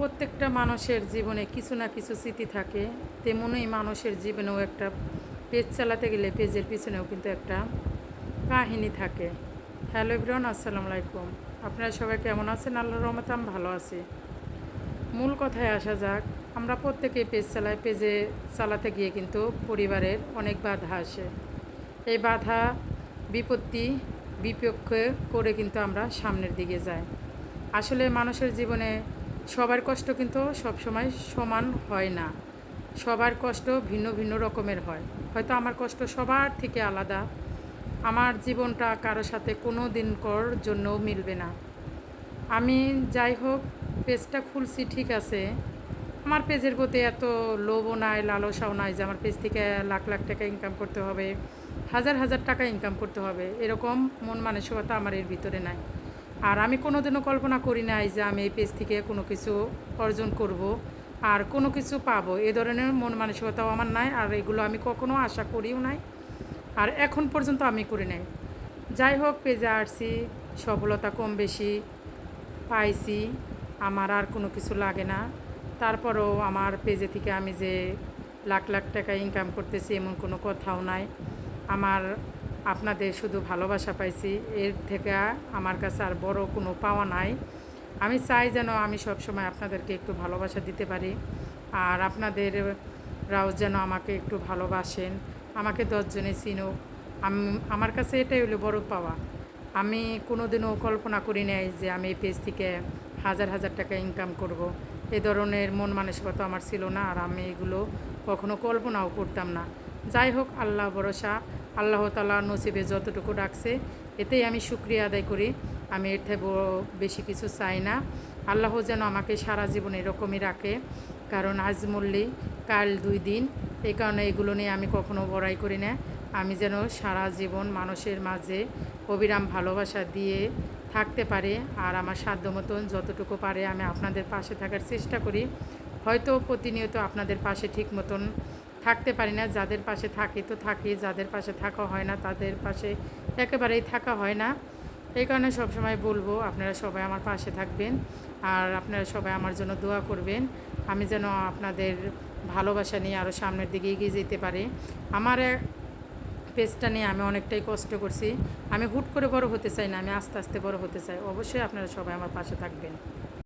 প্রত্যেকটা মানুষের জীবনে কিছু না কিছু স্মৃতি থাকে, তেমনই মানুষের জীবনেও একটা পেজ চালাতে গেলে পেজের পিছনেও কিন্তু একটা কাহিনী থাকে। হ্যালো ইব্রান আসসালামু আলাইকুম। আপনারা সবাই কেমন আছেন? আল্লাহ রহমতে আমি ভালো আছি। মূল কথায় আসা যাক, আমরা প্রত্যেকেই পেজ চালাই, পেজে চালাতে গিয়ে কিন্তু পরিবারের অনেক বাধা আসে। এই বাধা, বিপত্তি, বিপক্ষে করে কিন্তু আমরা সামনের দিকে যাই। আসলে মানুষের জীবনে সবার কষ্ট কিন্তু সবসময় সমান হয় না। সবার কষ্ট ভিন্ন ভিন্ন রকমের হয়। হয়তো আমার কষ্ট সবার থেকে আলাদা। আমার জীবনটা কারোর সাথে কোনো দিন কর জন্যও মিলবে না। আমি যাই হোক, পেজটা খুলছি, ঠিক আছে। আমার পেজের প্রতি এত লোভও নাই, লালসাও নাই যে আমার পেজ থেকে লাখ লাখ টাকা ইনকাম করতে হবে, হাজার হাজার টাকা ইনকাম করতে হবে। এরকম মন মানসিকতা আমার এর ভিতরে নাই। আর আমি কোনোদিনও কল্পনা করি নাই যে আমি এই পেজ থেকে কোনো কিছু অর্জন করব আর কোনো কিছু পাবো। এ ধরনের মন মানসিকতাও আমার নাই আর এগুলো আমি কখনো আশা করিও নাই। আর এখন পর্যন্ত আমি করি নাই। যাই হোক, পেজে আসছি, সফলতা কম বেশি পাইছি, আমার আর কোনো কিছু লাগে না। তারপরেও আমার পেজে থেকে আমি যে লাখ লাখ টাকা ইনকাম করতেছি এমন কোনো কথাও নাই। আমার আপনাদের শুধু ভালোবাসা পাইছি, এর থেকে আমার কাছে আর বড় কোনো পাওয়া নাই। আমি চাই যেন আমি সবসময় আপনাদেরকে একটু ভালোবাসা দিতে পারি, আর আপনাদেররাও যেন আমাকে একটু ভালোবাসেন, আমাকে দশজনে চিনুক। আমি, আমার কাছে এটাই হলো বড় পাওয়া। আমি কোনোদিনও কল্পনা করি নাই যে আমি এই পেজ থেকে হাজার হাজার টাকা ইনকাম করব। এ ধরনের মন মানসিকতা আমার ছিল না, আর আমি এগুলো কখনো কল্পনাও করতাম না। যাই হোক, আল্লাহ ভরসা আল্লাহ তালা নসিবে যতটুকু ডাকছে এতেই আমি শুক্রিয়া আদায় করি। আমি এর থেকে বেশি কিছু চাই না। আল্লাহ যেন আমাকে সারা জীবন এরকমই রাখে, কারণ আজ মরলেই কাল দুই দিন। এই কারণে এগুলো নিয়ে আমি কখনো বড়াই করি না। আমি যেন সারা জীবন মানুষের মাঝে অবিরাম ভালোবাসা দিয়ে থাকতে পারে আর আমার সাধ্য মতন যতটুকু পারে আমি আপনাদের পাশে থাকার চেষ্টা করি। হয়তো প্রতিনিয়ত আপনাদের পাশে ঠিক মতন থাকতে পারি না, যাদের পাশে থাকি তো থাকি, যাদের পাশে থাকা হয় না তাদের পাশে একেবারেই থাকা হয় না। এই কারণে সবসময় বলব, আপনারা সবাই আমার পাশে থাকবেন আর আপনারা সবাই আমার জন্য দোয়া করবেন। আমি যেন আপনাদের ভালোবাসা নিয়ে আরও সামনের দিকে এগিয়ে যেতে পারি। আমার পেজটা নিয়ে আমি অনেকটাই কষ্ট করছি। আমি হুট করে বড় হতে চাই না, আমি আস্তে আস্তে বড় হতে চাই। অবশ্যই আপনারা সবাই আমার পাশে থাকবেন।